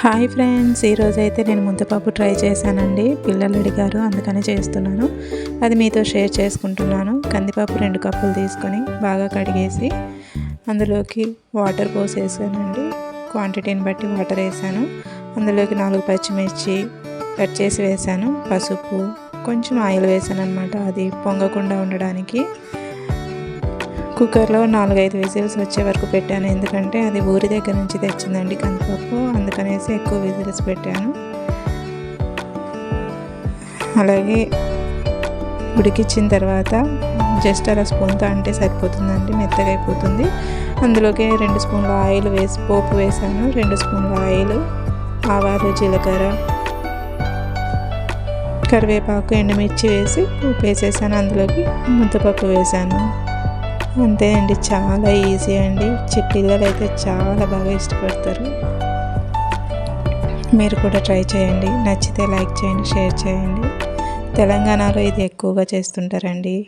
Hi friends ఈరోజు అయితే నేను ముద్దపప్పు ట్రై చేశానండి. పిల్లలు అడిగారు అందుకని చేస్తున్నాను. అది మీతో షేర్ చేసుకుంటున్నాను. కందిపప్పు రెండు కప్పులు తీసుకొని బాగా కడిగేసి అందులోకి వాటర్ పోసేసానండి. క్వాంటిటీని బట్టి వాటర్ వేసాను. అందులోకి నాలుగు పచ్చిమిర్చి కట్ చేసి వేసాను. పసుపు కొంచెం ఆయిల్ వేసాను అనమాట అది పొంగకుండా ఉండడానికి. కుక్కర్లో నాలుగైదు విజిల్స్ వచ్చే వరకు పెట్టాను. ఎందుకంటే అది ఊరి దగ్గర నుంచి తెచ్చిందండి కందిపప్పు. అందుకనేసి ఎక్కువ విజిల్స్ పెట్టాను. అలాగే ఉడికిచ్చిన తర్వాత జస్ట్ అలా స్పూన్తో అంటే సరిపోతుందండి మెత్తగా అయిపోతుంది. అందులోకి రెండు స్పూన్ల ఆయిల్ వేసి పోపు వేసాను. రెండు స్పూన్ల ఆయిల్ ఆవాలు జీలకర్ర కరివేపాకు ఎండుమిర్చి వేసి ఉప్పు వేసేసాను. అందులోకి ముద్దపప్పు వేసాను. అంతే అండి చాలా ఈజీ అండి. పిల్లలు అయితే చాలా బాగా ఇష్టపడతారు. మీరు కూడా ట్రై చేయండి. నచ్చితే లైక్ చేయండి షేర్ చేయండి. తెలంగాణలో ఇది ఎక్కువగా చేస్తుంటారండి.